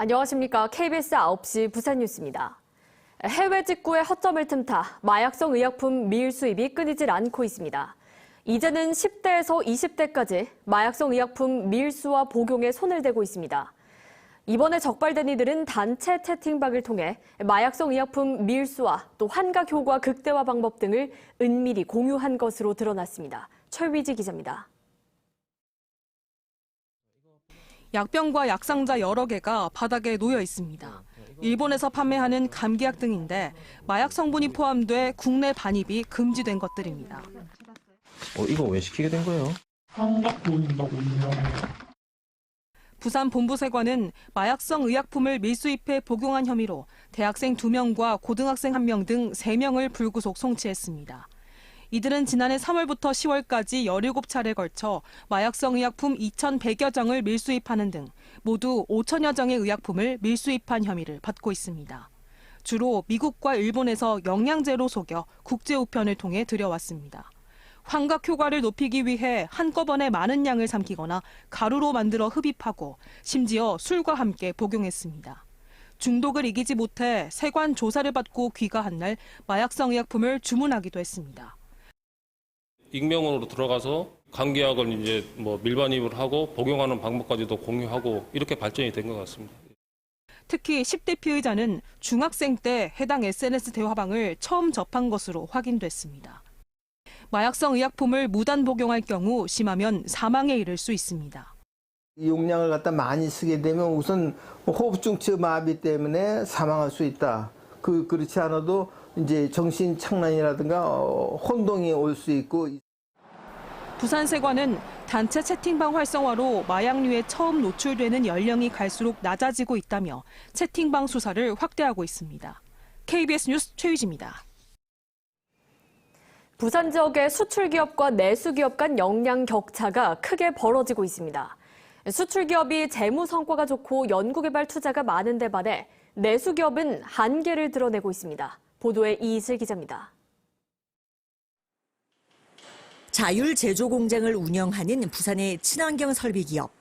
안녕하십니까. KBS 9시 부산 뉴스입니다. 해외 직구의 허점을 틈타 마약성 의약품 밀 수입이 끊이질 않고 있습니다. 이제는 10대에서 20대까지 마약성 의약품 밀수와 복용에 손을 대고 있습니다. 이번에 적발된 이들은 단체 채팅방을 통해 마약성 의약품 밀수와 또 환각 효과 극대화 방법 등을 은밀히 공유한 것으로 드러났습니다. 최위지 기자입니다. 약병과 약상자 여러 개가 바닥에 놓여 있습니다. 일본에서 판매하는 감기약 등인데 마약 성분이 포함돼 국내 반입이 금지된 것들입니다. 어, 이거 왜 시키게 된 거예요? 부산 본부세관은 마약성 의약품을 밀수입해 복용한 혐의로 대학생 2명과 고등학생 1명 등 3명을 불구속 송치했습니다. 이들은 지난해 3월부터 10월까지 17차례에 걸쳐 마약성 의약품 2,100여 정을 밀수입하는 등 모두 5천여 정의 의약품을 밀수입한 혐의를 받고 있습니다. 주로 미국과 일본에서 영양제로 속여 국제 우편을 통해 들여왔습니다. 환각 효과를 높이기 위해 한꺼번에 많은 양을 삼키거나 가루로 만들어 흡입하고 심지어 술과 함께 복용했습니다. 중독을 이기지 못해 세관 조사를 받고 귀가한 날 마약성 의약품을 주문하기도 했습니다. 익명으로 들어가서 감기약을 이제 뭐 밀반입을 하고 복용하는 방법까지도 공유하고 이렇게 발전이 된 것 같습니다. 특히 10대 피의자는 중학생 때 해당 SNS 대화방을 처음 접한 것으로 확인됐습니다. 마약성 의약품을 무단 복용할 경우 심하면 사망에 이를 수 있습니다. 이 용량을 갖다 많이 쓰게 되면 우선 호흡 중추 마비 때문에 사망할 수 있다. 그 그렇지 않아도 이제 정신 착란이라든가 어, 혼동이 올 수 있고 부산세관은 단체 채팅방 활성화로 마약류에 처음 노출되는 연령이 갈수록 낮아지고 있다며 채팅방 수사를 확대하고 있습니다. KBS 뉴스 최유지입니다. 부산 지역의 수출 기업과 내수 기업 간 역량 격차가 크게 벌어지고 있습니다. 수출 기업이 재무 성과가 좋고 연구개발 투자가 많은 데 반해 내수 기업은 한계를 드러내고 있습니다. 보도에 이슬 기자입니다. 자율 제조 공장을 운영하는 부산의 친환경 설비 기업.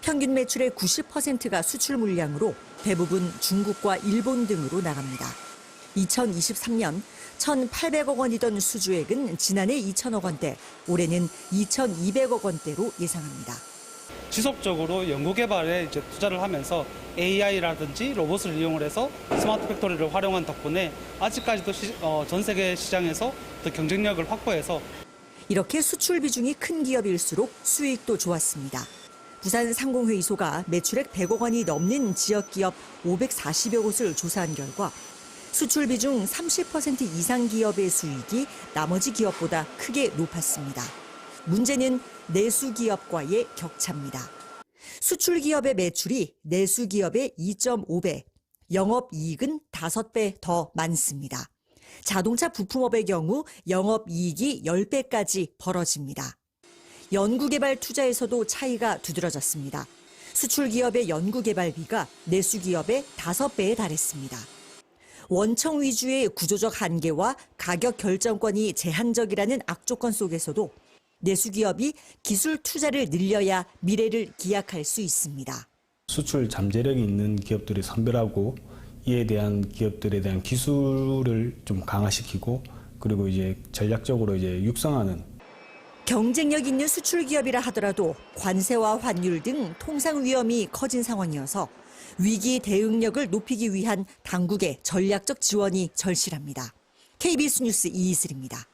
평균 매출의 90%가 수출 물량으로 대부분 중국과 일본 등으로 나갑니다. 2023년 1,800억 원이던 수주액은 지난해 2천억 원대, 올해는 2,200억 원대로 예상합니다. 지속적으로 연구개발에 이제 투자를 하면서 AI라든지 로봇을 이용을 해서 스마트 팩토리를 활용한 덕분에 아직까지도 시- 어, 전 세계 시장에서 더 경쟁력을 확보해서 이렇게 수출 비중이 큰 기업일수록 수익도 좋았습니다. 부산 상공회의소가 매출액 100억 원이 넘는 지역 기업 540여 곳을 조사한 결과 수출 비중 30% 이상 기업의 수익이 나머지 기업보다 크게 높았습니다. 문제는 내수 기업과의 격차입니다. 수출 기업의 매출이 내수 기업의 2.5배, 영업 이익은 5배 더 많습니다. 자동차 부품업의 경우 영업 이익이 10배까지 벌어집니다. 연구개발 투자에서도 차이가 두드러졌습니다. 수출 기업의 연구개발비가 내수 기업의 5배에 달했습니다. 원청 위주의 구조적 한계와 가격 결정권이 제한적이라는 악조건 속에서도 내수 기업이 기술 투자를 늘려야 미래를 기약할 수 있습니다. 수출 잠재력이 있는 기업들이 선별하고 이에 대한 기업들에 대한 기술을 좀 강화시키고 그리고 이제 전략적으로 이제 육성하는 경쟁력 있는 수출 기업이라 하더라도 관세와 환율 등 통상 위험이 커진 상황이어서 위기 대응력을 높이기 위한 당국의 전략적 지원이 절실합니다. KBS 뉴스 이이슬입니다.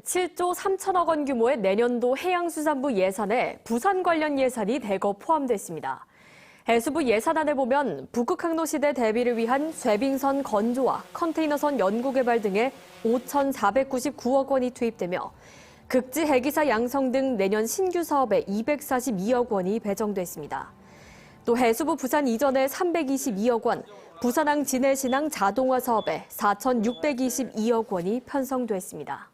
7조 3천억 원 규모의 내년도 해양수산부 예산에 부산 관련 예산이 대거 포함됐습니다. 해수부 예산안을 보면 북극 항로 시대 대비를 위한 쇠빙선 건조와 컨테이너선 연구개발 등에 5,499억 원이 투입되며 극지 해기사 양성 등 내년 신규 사업에 242억 원이 배정됐습니다. 또 해수부 부산 이전에 322억 원, 부산항 진해신항 자동화 사업에 4,622억 원이 편성됐습니다.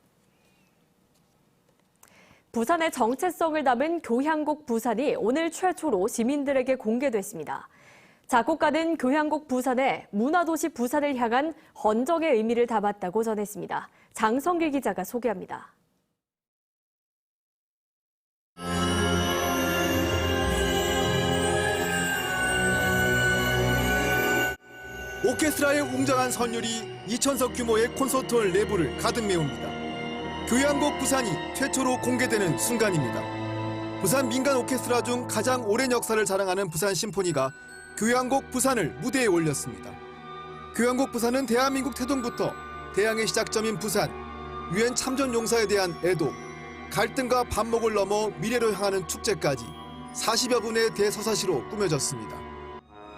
부산의 정체성을 담은 교향곡 부산이 오늘 최초로 시민들에게 공개됐습니다. 작곡가는 교향곡 부산에 문화도시 부산을 향한 헌정의 의미를 담았다고 전했습니다. 장성길 기자가 소개합니다. 오케스트라의 웅장한 선율이 2천석 규모의 콘서트홀 내부를 가득 메웁니다. 교향곡 부산이 최초로 공개되는 순간입니다. 부산 민간 오케스트라 중 가장 오랜 역사를 자랑하는 부산 심포니가 교향곡 부산을 무대에 올렸습니다. 교향곡 부산은 대한민국 태동부터 대항의 시작점인 부산, 유엔 참전 용사에 대한 애도, 갈등과 반목을 넘어 미래로 향하는 축제까지 40여 분의 대서사시로 꾸며졌습니다.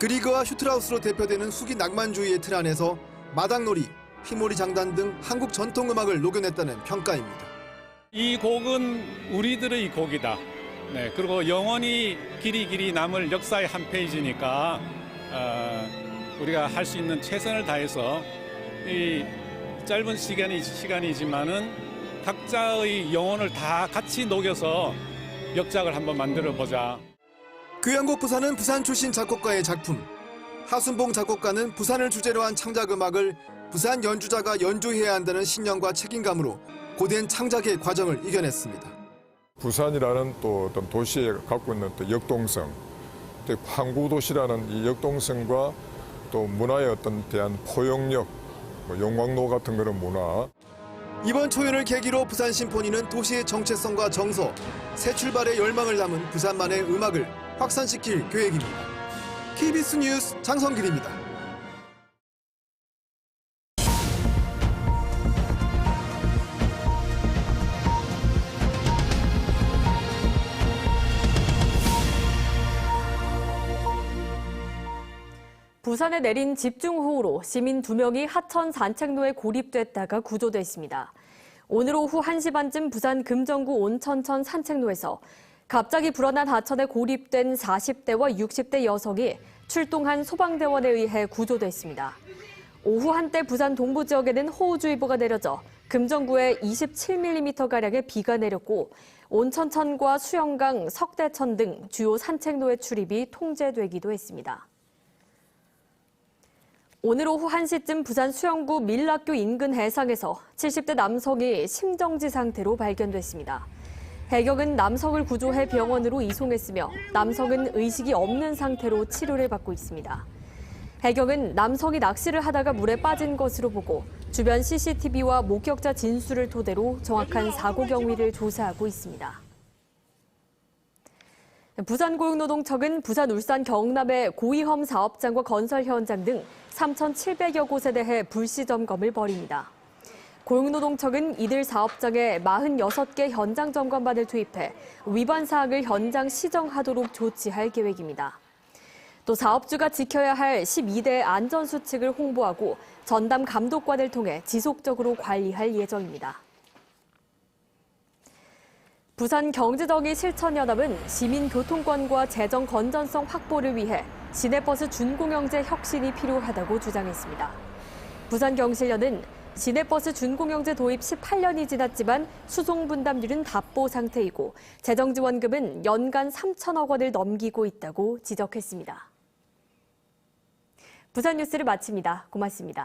그리그와 슈트라우스로 대표되는 수기 낭만주의의 틀 안에서 마당놀이, 휘몰이 장단 등 한국 전통 음악을 녹여냈다는 평가입니다. 이 곡은 우리들의 곡이다. 네, 그리고 영원히 길이 길이 남을 역사의 한 페이지니까 어, 우리가 할 수 있는 최선을 다해서 이 짧은 시간이 시간이지만은 각자의 영혼을 다 같이 녹여서 역작을 한번 만들어 보자. 교향곡 부산은 부산 출신 작곡가의 작품. 하순봉 작곡가는 부산을 주제로 한 창작 음악을 부산 연주자가 연주해야 한다는 신념과 책임감으로 고된 창작의 과정을 이겨냈습니다. 부산이라는 또 어떤 도시에 갖고 있는 또 역동성, 또 항구 도시라는 이 역동성과 또 문화의 어떤 대한 포용력, 뭐 용광로 같은 그런 문화, 이번 초연을 계기로 부산 심포니는 도시의 정체성과 정서, 새 출발의 열망을 담은 부산만의 음악을 확산시킬 계획입니다. KBS 뉴스 장성길입니다. 부산에 내린 집중호우로 시민 두명이 하천 산책로에 고립됐다가 구조됐습니다. 오늘 오후 1시 반쯤 부산 금정구 온천천 산책로에서 갑자기 불어난 하천에 고립된 40대와 60대 여성이 출동한 소방대원에 의해 구조됐습니다. 오후 한때 부산 동부 지역에는 호우주의보가 내려져 금정구에 27mm가량의 비가 내렸고 온천천과 수영강, 석대천 등 주요 산책로의 출입이 통제되기도 했습니다. 오늘 오후 1시쯤 부산 수영구 밀락교 인근 해상에서 70대 남성이 심정지 상태로 발견됐습니다. 해경은 남성을 구조해 병원으로 이송했으며 남성은 의식이 없는 상태로 치료를 받고 있습니다. 해경은 남성이 낚시를 하다가 물에 빠진 것으로 보고 주변 CCTV와 목격자 진술을 토대로 정확한 사고 경위를 조사하고 있습니다. 부산고용노동청은 부산, 울산, 경남의 고위험 사업장과 건설 현장 등 3,700여 곳에 대해 불시 점검을 벌입니다. 고용노동청은 이들 사업장에 46개 현장 점검반을 투입해 위반 사항을 현장 시정하도록 조치할 계획입니다. 또 사업주가 지켜야 할 12대 안전 수칙을 홍보하고 전담 감독관을 통해 지속적으로 관리할 예정입니다. 부산 경제정의 실천연합은 시민교통권과 재정 건전성 확보를 위해 시내버스 준공영제 혁신이 필요하다고 주장했습니다. 부산경실련은 시내버스 준공영제 도입 18년이 지났지만 수송 분담률은 답보 상태이고 재정 지원금은 연간 3천억 원을 넘기고 있다고 지적했습니다. 부산 뉴스를 마칩니다. 고맙습니다.